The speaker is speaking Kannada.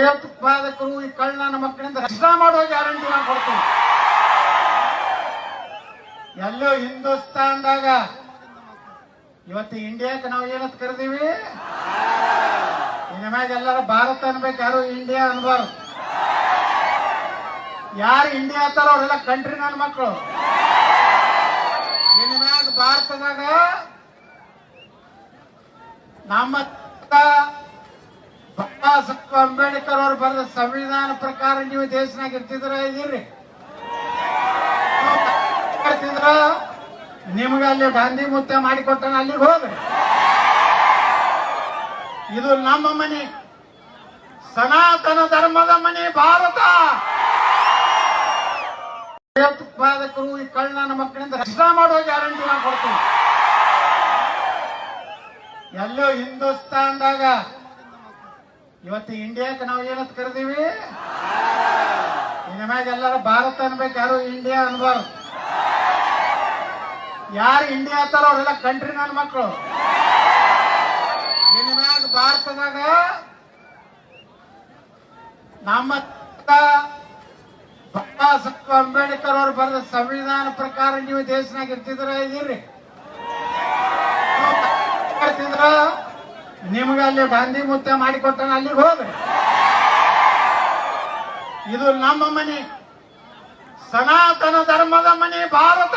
ಭಯೋತ್ಪಾದಕರು ಈ ಕಳ್ಳನ ಮಕ್ಕಳಿಂದ ರಕ್ಷಣಾ ಮಾಡೋ ಗ್ಯಾರಂಟಿ ನಾನು ಕೊಡ್ತೀನಿ. ಎಲ್ಲೋ ಹಿಂದೂಸ್ತಾನ್ದಾಗ ಇವತ್ತು ಇಂಡಿಯಾಕ್ಕೆ ನಾವು ಏನಂತ ಕರೆದೀವಿ ಮ್ಯಾಗ ಎಲ್ಲರ ಭಾರತ ಅನ್ಬೇಕು, ಯಾರು ಇಂಡಿಯಾ ಅನ್ಬಾರ್ದು. ಯಾರು ಇಂಡಿಯಾ ಅಂತಾರ ಅವರೆಲ್ಲ ಕಂಟ್ರಿ ನನ್ನ ಮಕ್ಕಳು. ಮ್ಯಾಗ ಭಾರತದಾಗ ನಮ್ಮ ಬಾಬಾ ಸಾಹೇಬ್ ಅಂಬೇಡ್ಕರ್ ಅವ್ರು ಬರೆದ ಸಂವಿಧಾನ ಪ್ರಕಾರ ನೀವು ದೇಶನಾಗ ಇರ್ತಿದ್ರ? ಇದೀರಿ ನಿಮ್ಗೆ ಅಲ್ಲಿ ಗಾಂಧಿ ಮುತ್ತೆ ಮಾಡಿಕೊಟ್ಟನ ಅಲ್ಲಿಗೆ ಹೋಗ್ರಿ. ಇದು ನಮ್ಮ ಮನೆ. ಸನಾತನ ಧರ್ಮದ ಮನೆ ಭಾರತ. ಭಯೋತ್ಪಾದಕರು ಈ ಕಳ್ಳನ ಮಕ್ಕಳಿಂದ ರಕ್ಷಣೆ ಮಾಡೋ ಗ್ಯಾರಂಟಿ ನಾನು ಕೊಡ್ತೀನಿ. ಎಲ್ಲೋ ಹಿಂದೂಸ್ತಾನ್ದಾಗ ಇವತ್ತು ಇಂಡಿಯಾಕ್ಕೆ ನಾವು ಏನಂತ ಕರೆದೀವಿ? ಇನ್ಮ್ಯಾಗ ಮ್ಯಾಗ ಎಲ್ಲರ ಭಾರತ ಅನ್ಬೇಕು, ಯಾರು ಇಂಡಿಯಾ ಅನ್ಬಾರ್ದು. ಯಾರು ಇಂಡಿಯಾ ಅಂತಾರ ಅವರೆಲ್ಲ ಕಂಟ್ರಿ ನನ್ನ ಮಕ್ಕಳು. ಇನ್ಮ್ಯಾಗ ಭಾರತದಾಗ ನಮ್ಮ ಬಾಬಾ ಸಾಹೇಬ್ ಅಂಬೇಡ್ಕರ್ ಅವರು ಬರೆದ ಸಂವಿಧಾನ ಪ್ರಕಾರ ನೀವು ದೇಶನಾಗ ಇರ್ತಿದ್ರ ಇದೀರಿ ನಿಮ್ಗೆ ಅಲ್ಲಿ ಗಾಂಧಿ ಮುತ್ತೆ ಮಾಡಿಕೊಟ್ಟಾನ ಅಲ್ಲಿಗೆ ಹೋಗ್ರಿ. ಇದು ನಮ್ಮ ಮನೆ. ಸನಾತನ ಧರ್ಮದ ಮನೆ ಭಾರತ.